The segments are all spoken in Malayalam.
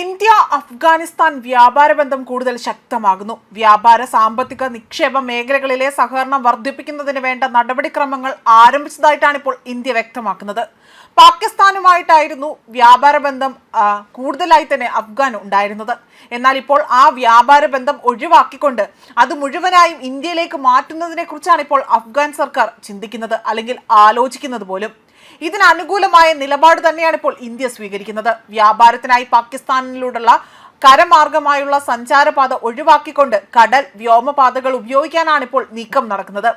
ഇന്ത്യ അഫ്ഗാനിസ്ഥാൻ വ്യാപാര ബന്ധം കൂടുതൽ ശക്തമാകുന്നു. വ്യാപാര സാമ്പത്തിക നിക്ഷേപ മേഖലകളിലെ സഹകരണം വർദ്ധിപ്പിക്കുന്നതിന് വേണ്ട നടപടിക്രമങ്ങൾ ആരംഭിച്ചതായിട്ടാണ് ഇപ്പോൾ ഇന്ത്യ വ്യക്തമാക്കുന്നത്. പാകിസ്ഥാനുമായിട്ടായിരുന്നു വ്യാപാര ബന്ധം കൂടുതലായി തന്നെ അഫ്ഗാൻ ഉണ്ടായിരുന്നത്. എന്നാൽ ഇപ്പോൾ ആ വ്യാപാര ബന്ധം ഒഴിവാക്കിക്കൊണ്ട് അത് മുഴുവനായും ഇന്ത്യയിലേക്ക് മാറ്റുന്നതിനെക്കുറിച്ചാണ് ഇപ്പോൾ അഫ്ഗാൻ സർക്കാർ ചിന്തിക്കുന്നത് അല്ലെങ്കിൽ ആലോചിക്കുന്നത് പോലും. ഇതിന് അനുകൂലമായ നിലപാട് തന്നെയാണ് ഇപ്പോൾ ഇന്ത്യ സ്വീകരിക്കുന്നത്. വ്യാപാരത്തിനായി പാകിസ്ഥാനിലൂടെയുള്ള കരമാർഗമായുള്ള സഞ്ചാരപാത ഒഴിവാക്കിക്കൊണ്ട് കടൽ വ്യോമപാതകൾ ഉപയോഗിക്കാനാണ് ഇപ്പോൾ നീക്കം നടക്കുന്നത്.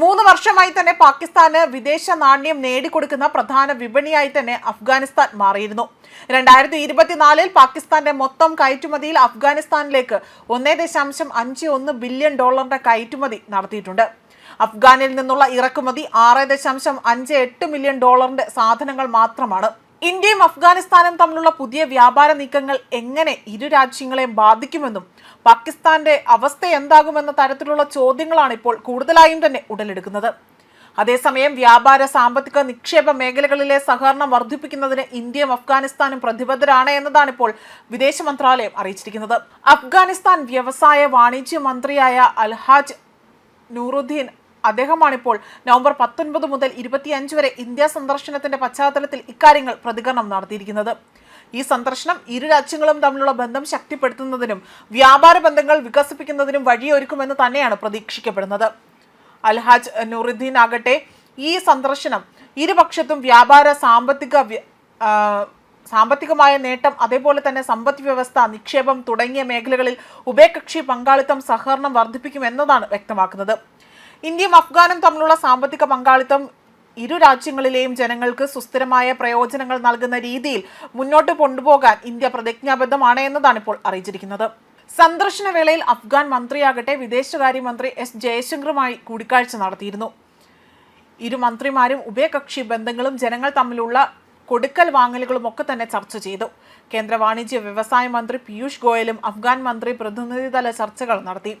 മൂന്ന് വർഷമായി തന്നെ പാകിസ്ഥാന് വിദേശ നാണ്യം നേടിക്കൊടുക്കുന്ന പ്രധാന വിപണിയായി തന്നെ അഫ്ഗാനിസ്ഥാൻ മാറിയിരുന്നു. രണ്ടായിരത്തി ഇരുപത്തിനാലിൽ പാകിസ്ഥാന്റെ മൊത്തം കയറ്റുമതിയിൽ അഫ്ഗാനിസ്ഥാനിലേക്ക് ഒന്നേ ദശാംശം അഞ്ച് ഒന്ന് ബില്യൺ ഡോളറിന്റെ കയറ്റുമതി നടത്തിയിട്ടുണ്ട്. അഫ്ഗാനിൽ നിന്നുള്ള ഇറക്കുമതി ആറ് ദശാംശം അഞ്ച് എട്ട് മില്യൺ ഡോളറിന്റെ സാധനങ്ങൾ മാത്രമാണ്. ഇന്ത്യയും അഫ്ഗാനിസ്ഥാനും തമ്മിലുള്ള പുതിയ വ്യാപാര നീക്കങ്ങൾ എങ്ങനെ ഇരു രാജ്യങ്ങളെയും ബാധിക്കുമെന്നും പാകിസ്ഥാന്റെ അവസ്ഥ എന്താകുമെന്ന തരത്തിലുള്ള ചോദ്യങ്ങളാണ് ഇപ്പോൾ കൂടുതലായും തന്നെ ഉടലെടുക്കുന്നത്. അതേസമയം വ്യാപാര സാമ്പത്തിക നിക്ഷേപ മേഖലകളിലെ സഹകരണം വർദ്ധിപ്പിക്കുന്നതിന് ഇന്ത്യയും അഫ്ഗാനിസ്ഥാനും പ്രതിബദ്ധരാണ് എന്നതാണ് ഇപ്പോൾ വിദേശ മന്ത്രാലയം അറിയിച്ചിരിക്കുന്നത്. അഫ്ഗാനിസ്ഥാൻ വ്യവസായ വാണിജ്യ മന്ത്രിയായ അൽഹാജ് നൂറുദ്ദീൻ അദ്ദേഹമാണിപ്പോൾ നവംബർ പത്തൊൻപത് മുതൽ ഇരുപത്തിയഞ്ച് വരെ ഇന്ത്യ സന്ദർശനത്തിന്റെ പശ്ചാത്തലത്തിൽ ഇക്കാര്യങ്ങൾ പ്രതികരണം നടത്തിയിരിക്കുന്നത്. ഈ സന്ദർശനം ഇരു രാജ്യങ്ങളും തമ്മിലുള്ള ബന്ധം ശക്തിപ്പെടുത്തുന്നതിനും വ്യാപാര ബന്ധങ്ങൾ വികസിപ്പിക്കുന്നതിനും വഴിയൊരുക്കുമെന്ന് തന്നെയാണ് പ്രതീക്ഷിക്കപ്പെടുന്നത്. അൽഹാജ് നൂറുദ്ദീൻ ആകട്ടെ ഈ സന്ദർശനം ഇരുപക്ഷത്തും വ്യാപാര സാമ്പത്തിക സാമ്പത്തികമായ നേട്ടം അതേപോലെ തന്നെ സമ്പദ് വ്യവസ്ഥ നിക്ഷേപം തുടങ്ങിയ മേഖലകളിൽ ഉഭയകക്ഷി പങ്കാളിത്തം സഹകരണം വർദ്ധിപ്പിക്കുമെന്നതാണ് വ്യക്തമാക്കുന്നത്. ഇന്ത്യയും അഫ്ഗാനും തമ്മിലുള്ള സാമ്പത്തിക പങ്കാളിത്തം ഇരു രാജ്യങ്ങളിലെയും ജനങ്ങൾക്ക് സുസ്ഥിരമായ പ്രയോജനങ്ങൾ നൽകുന്ന രീതിയിൽ മുന്നോട്ട് കൊണ്ടുപോകാൻ ഇന്ത്യ പ്രതിജ്ഞാബദ്ധമാണ് എന്നതാണ് ഇപ്പോൾ അറിയിച്ചിരിക്കുന്നത്. സന്ദർശന വേളയിൽ അഫ്ഗാൻ മന്ത്രിയാകട്ടെ വിദേശകാര്യമന്ത്രി എസ് ജയശങ്കറുമായി കൂടിക്കാഴ്ച നടത്തിയിരുന്നു. ഇരു മന്ത്രിമാരും ഉഭയകക്ഷി ബന്ധങ്ങളും ജനങ്ങൾ തമ്മിലുള്ള കൊടുക്കൽ വാങ്ങലുകളും ഒക്കെ തന്നെ ചർച്ച ചെയ്തു. കേന്ദ്ര വാണിജ്യ വ്യവസായ മന്ത്രി പീയൂഷ് ഗോയലും അഫ്ഗാൻ മന്ത്രി പ്രതിനിധിതല ചർച്ചകൾ നടത്തി.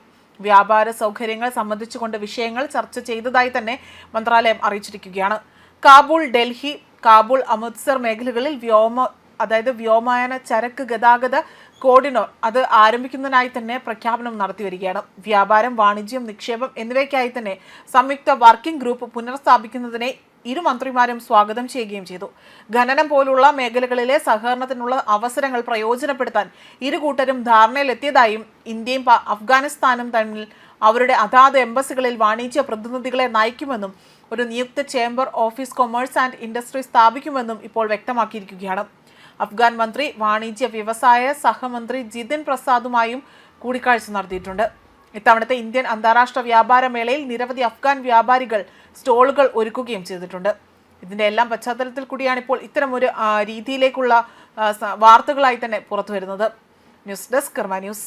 വ്യാപാര സൗകര്യങ്ങൾ സംബന്ധിച്ചുകൊണ്ട് വിഷയങ്ങൾ ചർച്ച ചെയ്തതായി തന്നെ മന്ത്രാലയം അറിയിച്ചിരിക്കുകയാണ്. കാബൂൾ ഡൽഹി കാബൂൾ അമൃത്സർ മേഖലകളിൽ വ്യോമ അതായത് വ്യോമയാന ചരക്ക് ഗതാഗത കോർഡിനോർ അത് ആരംഭിക്കുന്നതിനായി തന്നെ പ്രഖ്യാപനം നടത്തി വരികയാണ്. വ്യാപാരം വാണിജ്യം നിക്ഷേപം എന്നിവയ്ക്കായി തന്നെ സംയുക്ത വർക്കിംഗ് ഗ്രൂപ്പ് പുനഃസ്ഥാപിക്കുന്നതിനെ ഇരു മന്ത്രിമാരും സ്വാഗതം ചെയ്യുകയും ചെയ്തു. ഖനനം പോലുള്ള മേഖലകളിലെ സഹകരണത്തിനുള്ള അവസരങ്ങൾ പ്രയോജനപ്പെടുത്താൻ ഇരു കൂട്ടരും ധാരണയിലെത്തിയതായും ഇന്ത്യയും അഫ്ഗാനിസ്ഥാനും തമ്മിൽ അവരുടെ അതാത് എംബസികളിൽ വാണിജ്യ പ്രതിനിധികളെ നയിക്കുമെന്നും ഒരു നിയുക്ത chamber of commerce and industry സ്ഥാപിക്കുമെന്നും ഇപ്പോൾ വ്യക്തമാക്കിയിരിക്കുകയാണ്. അഫ്ഗാൻ മന്ത്രി വാണിജ്യ വ്യവസായ സഹമന്ത്രി ജിതിൻ പ്രസാദുമായും കൂടിക്കാഴ്ച നടത്തിയിട്ടുണ്ട്. ഇത്തവണത്തെ ഇന്ത്യൻ അന്താരാഷ്ട്ര വ്യാപാര മേളയിൽ നിരവധി അഫ്ഗാൻ വ്യാപാരികൾ സ്റ്റോളുകൾ ഒരുക്കുകയും ചെയ്തിട്ടുണ്ട്. ഇതിന്റെ എല്ലാം പശ്ചാത്തലത്തിൽ കൂടിയാണ് ഇപ്പോൾ ഇത്തരം ഒരു രീതിയിലേക്കുള്ള വാർത്തകളായി തന്നെ പുറത്തു വരുന്നത് ന്യൂസ് ഡെസ്ക് കർമ്മ ന്യൂസ്.